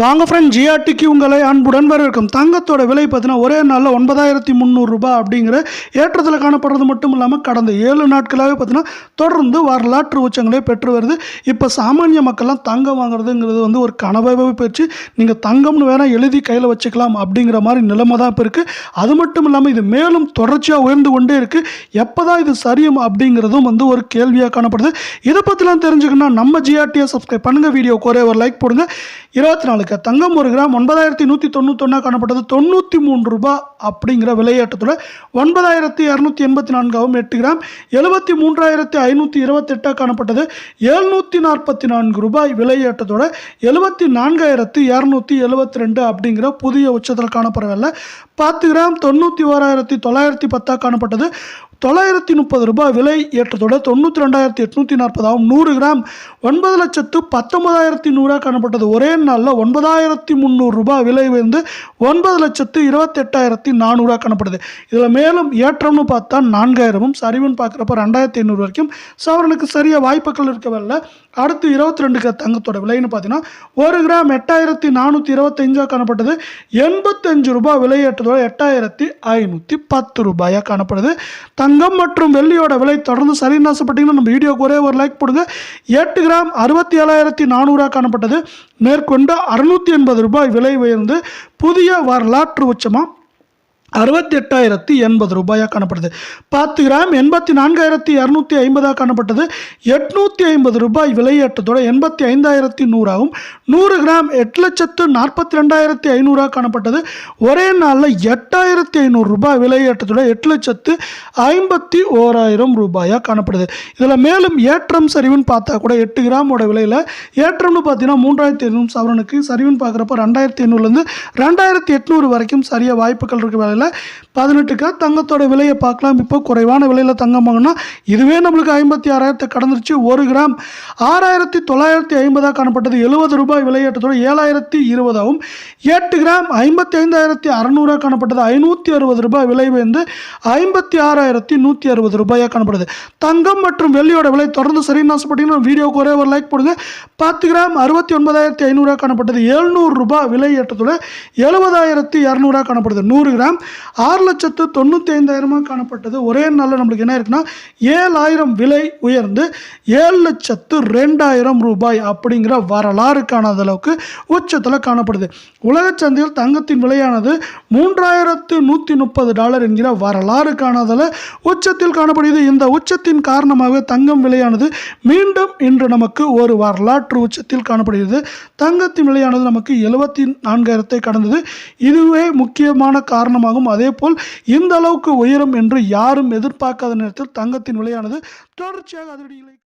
வாங்க ஃப்ரெண்ட் ஜிஆர்டிக்கு உங்களை அன்புடன் வரவேற்கும். தங்கத்தோட விலை பார்த்தீங்கன்னா ஒரே நாளில் ஒன்பதாயிரத்தி முந்நூறுரூபா அப்படிங்கிற ஏற்றத்தில் காணப்படுறது மட்டும் இல்லாமல் கடந்த ஏழு நாட்களாகவே பார்த்தீங்கன்னா தொடர்ந்து வரலாற்று உச்சங்களே பெற்று வருது. இப்போ சாமானிய மக்கள்லாம் தங்கம் வாங்குறதுங்கிறது வந்து ஒரு கனவாகவே போயிடுச்சு. நீங்கள் தங்கம்னு வேணால் எழுதி கையில் வச்சுக்கலாம் அப்படிங்கிற மாதிரி நிலைமை தான் இப்போ இருக்குது அது மட்டும் இல்லாமல் இது மேலும் தொடர்ச்சியாக உயர்ந்து கொண்டே இருக்குது எப்போ தான் இது சரியும் அப்படிங்கிறதும் வந்து ஒரு கேள்வியாக காணப்படுது. இதை பற்றிலாம் தெரிஞ்சுக்கணும்னா நம்ம ஜிஆர்டியை சப்ஸ்கிரைப் பண்ணுங்கள் வீடியோக்கு ஒரே ஒரு லைக் போடுங்க. இருபத்தி நாலுக்கு தங்கம் ஒரு கிராம் ஒன்பதாயிரத்தி நூற்றி தொண்ணூத்தொன்னா காணப்பட்டது தொண்ணூற்றி மூன்று ரூபாய் அப்படிங்கிற விலையேற்றத்தோட ஒன்பதாயிரத்தி இரநூத்தி எண்பத்தி நான்காகவும் எட்டு கிராம் எழுபத்தி மூன்றாயிரத்தி ஐநூற்றி இருபத்தெட்டாக காணப்பட்டது எழுநூற்றி நாற்பத்தி நான்கு ரூபாய் விலையேற்றத்தோட எழுபத்தி நான்காயிரத்தி இரநூத்தி எழுபத்தி ரெண்டு அப்படிங்கிற புதிய உச்சத்தில் காணப்படவில்லை. பத்து கிராம் தொண்ணூற்றி ஓராயிரத்தி தொள்ளாயிரத்தி பத்தாக காணப்பட்டது தொள்ளாயிரத்தி முப்பது ரூபாய் விலை ஏற்றத்தோட தொண்ணூற்றி ரெண்டாயிரத்தி எட்நூற்றி நாற்பதாகவும் நூறு கிராம் ஒன்பது லட்சத்து பத்தொன்பதாயிரத்தி நூறாக காணப்பட்டது. ஒரே நாளில் ஒன்பதாயிரத்தி முந்நூறு ரூபாய் விலை வந்து ஒன்பது லட்சத்து இருபத்தெட்டாயிரத்தி நானூறாக காணப்படுது. இதில் மேலும் ஏற்றம்னு பார்த்தா நான்காயிரமும் சரிவுன்னு பார்க்குறப்ப ரெண்டாயிரத்தி ஐநூறு வரைக்கும். சவரனுக்கு சரியாக வாய்ப்புகள் இருக்கவில்லை. அடுத்து இருபத்தி ரெண்டுக்கு தங்கத்தோட விலைன்னு பார்த்தீங்கன்னா ஒரு கிராம் எட்டாயிரத்தி நானூற்றி இருபத்தஞ்சாக காணப்பட்டது. எண்பத்தஞ்சு ரூபாய் விலையேற்றத்தோட எட்டாயிரத்தி ஐநூற்றி பத்து ரூபாயாக காணப்படுது. தங்கம் மற்றும் வெள்ளியோட விலை தொடர்ந்து சரின்னு ஆசைப்பட்டீங்கன்னா நம்ம வீடியோக்கு ஒரே ஒரு லைக் போடுங்க. எட்டு கிராம் அறுபத்தி ஏழாயிரத்தி நானூறாக காணப்பட்டது. மேற்கொண்டு அறுநூற்றி எண்பது ரூபாய் விலை உயர்ந்து புதிய வரலாற்று உச்சமாக அறுபத்தி எட்டாயிரத்தி எண்பது ரூபாயாக காணப்படுது பத்து கிராம் எண்பத்தி நான்காயிரத்தி இரநூத்தி ஐம்பதாக காணப்பட்டது. எட்நூற்றி ஐம்பது ரூபாய் விலையேற்றத்தோட எண்பத்தி ஐந்தாயிரத்தி நூறாகவும் நூறு கிராம் எட்டு லட்சத்து நாற்பத்தி ரெண்டாயிரத்தி ஐநூறாக காணப்பட்டது. ஒரே நாளில் எட்டாயிரத்தி ஐநூறு ரூபாய் விலையேற்றத்தோட எட்டு லட்சத்து ஐம்பத்தி ஓராயிரம் ரூபாயாக காணப்படுது. இதில் மேலும் ஏற்றம் சரிவுன்னு பார்த்தா கூட எட்டு கிராமோட விலையில் ஏற்றம்னு பார்த்தீங்கன்னா மூன்றாயிரத்தி ஐநூறு சவரனுக்கு சரிவுன்னு பார்க்குறப்ப ரெண்டாயிரத்தி ஐநூறுலேருந்து ரெண்டாயிரத்தி எட்நூறு வரைக்கும் சரியாக வாய்ப்புகள் இருக்க பதினெட்டு கிராம் தங்கத்தோட விலையை பார்க்கலாம். இப்போ குறைவான விலையில் தங்கம் வாங்கினா இதுவே நம்மளுக்கு ஐம்பத்தி ஆறாயிரத்தை கடந்துருச்சு. ஒரு கிராம் ஆறாயிரத்தி தொள்ளாயிரத்தி ஐம்பதாக காணப்பட்டது. எழுபது ரூபாய் விலையேற்றத்தோடு ஏழாயிரத்தி இருபதாகவும் எட்டு கிராம் ஐம்பத்தி ஐந்தாயிரத்தி அறநூறாக காணப்பட்டது. ஐநூற்றி அறுபது ரூபாய் விலை வந்து ஐம்பத்தி ஆறாயிரத்தி நூற்றி அறுபது ரூபாயாக காணப்படுது. தங்கம் மற்றும் வெள்ளியோட விலை தொடர்ந்து சரின்னு ஆசைப்பட்டீங்கன்னா வீடியோக்கு ஒரே ஒரு லைக் போடுங்க. பத்து கிராம் அறுபத்தி ஒன்பதாயிரத்தி ஐநூறுரூவா காணப்பட்டது. எழுநூறு ரூபாய் விலை ஏற்றத்தோட எழுபதாயிரத்தி இரநூறுவா காணப்படுது. நூறு கிராம் ஆறு லட்சத்து தொண்ணூற்றி ஐந்தாயிரமாக காணப்பட்டது. ஒரே நாளில் நம்மளுக்கு என்ன இருக்குன்னா ஏழாயிரம் விலை உயர்ந்து ஏழு லட்சத்து ரெண்டாயிரம் ரூபாய் அப்படிங்கிற வரலாறு காணாத அளவுக்கு உச்சத்தில் காணப்படுது. உலகச் சந்தையில் தங்கத்தின் விலையானது மூன்றாயிரத்து நூற்றி முப்பது டாலர் என்கிற வரலாறு காணாதல உச்சத்தில் காணப்படுகிறது. இந்த உச்சத்தின் காரணமாக தங்கம் விலையானது மீண்டும் இன்று நமக்கு ஒரு வரலாற்று உச்சத்தில் காணப்படுகிறது. தங்கத்தின் விலையானது நமக்கு எழுபத்தி நான்காயிரத்தை கடந்தது. இதுவே முக்கியமான காரணமாகும் அதேபோல் இந்த அளவுக்கு உயரும் என்று யாரும் எதிர்பார்க்காத நேரத்தில் தங்கத்தின் விலையானது தொடர்ச்சியாக அதிரடிகளை